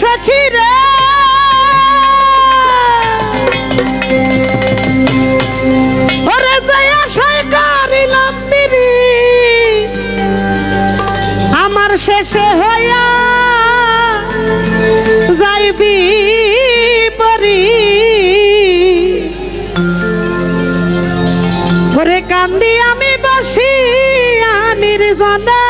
সখী রে ওরে যাই আশায় করিলাম আমার শেষে হইয়া যাইবি পরি। ওরে কান্দি আমি বসি নির্জনে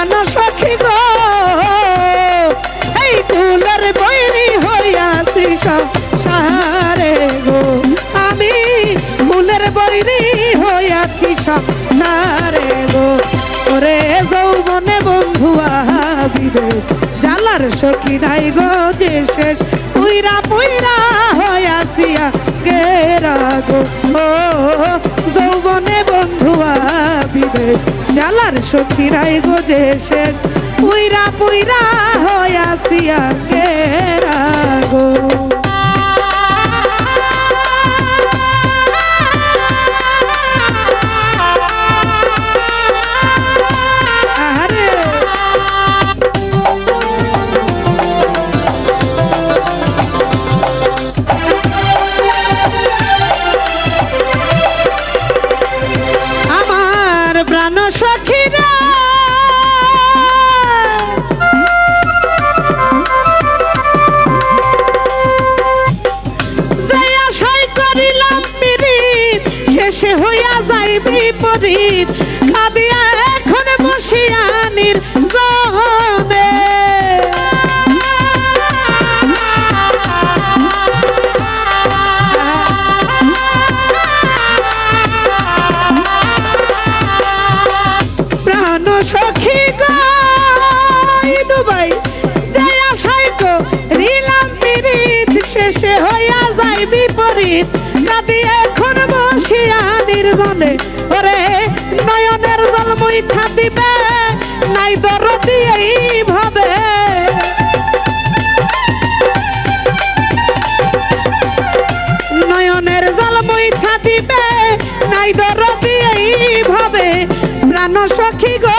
প্রাণ সখী গো, এই ফুলের বৈরি হইয়াছি সারে গো। আমি ফুলের বৈরি হইয়াছি সারে গো। ওরে যৌবনে বন্ধু আবিবে জালার সখী নাই গো যে শেষ। জালার সখী নাই গো শেষ পুইরা পুইরা হইয়াছিয়া গেরা শেষে হইয়া যাই বিপরীত নির্জনে ওরে নয়নের জল মুইছা দিবে, নাই দরদি এইভাবে। নয়নের জল মুইছা দিবে, নাই দরদি এইভাবে। প্রাণ সখী গো,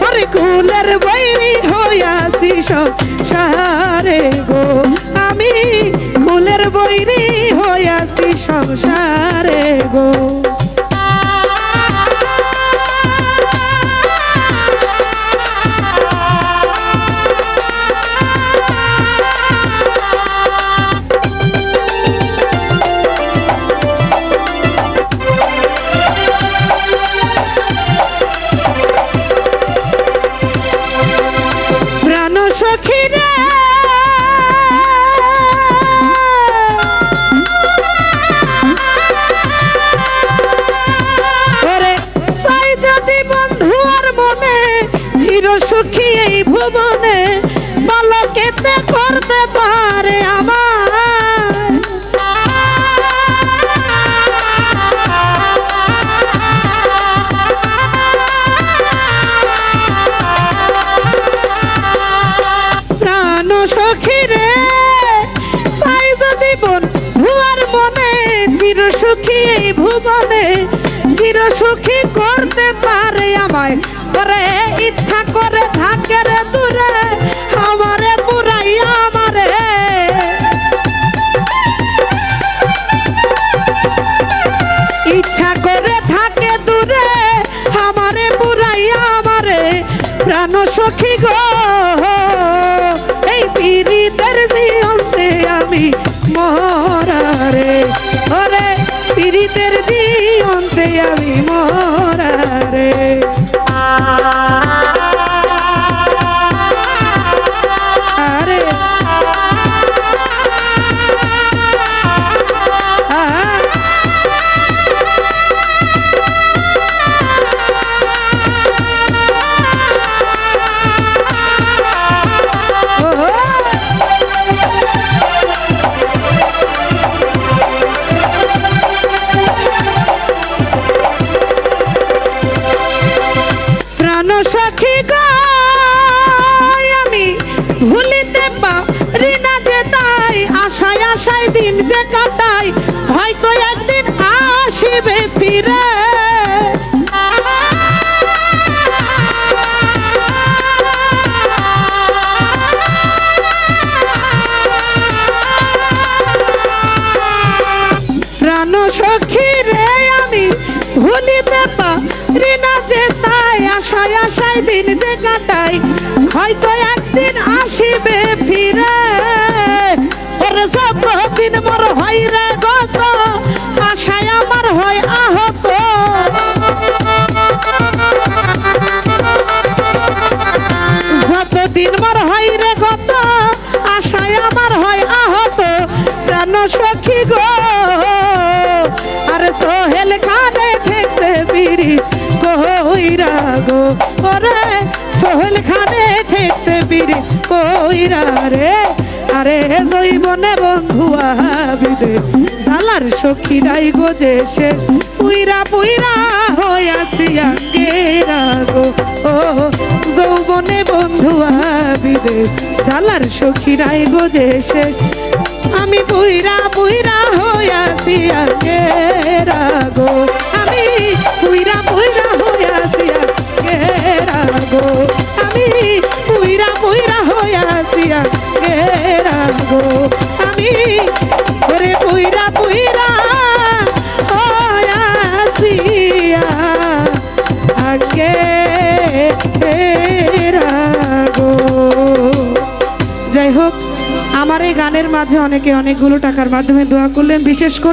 হরে কুলের বৈরি হইয়াছি সব সারে গো। আমি কুলের বৈরি হইয়াছি। সংসারে গো। পারে প্রাণ সখী রে চির সুখী ভুবনে। চির সুখী করতে পারে আমায়। করে ইচ্ছা করে থাকে রে প্রাণ সখী গো। হয়তো একদিন আসিবে ফিরে। সখী রে, আমি ভুলিতে পারি না যে তাই আশায় আশায় দিন দে কাটা প্রাণ সখী গো। আরে সোহেল খানে ঠেকছে বিড়ি কইরা গো। ওরে সোহেল খানে ঠেকছে বিড়ি কইরা রে। আরে জৈবনে বন্ধু আবিদে সালার সখীরাই গোজে শেষ। পুইরা পুইরা হইয়াছি আঙ্গেরা গো। ও যৌবনে বন্ধু আবিদে সালার সখীরাই গোজে শেষ। আমি বুইরা বুইরা হইয়াছি আগে গো মাঝে অনেকে অনেকগুলো টাকার মাধ্যমে দোয়া করলেন বিশেষ করে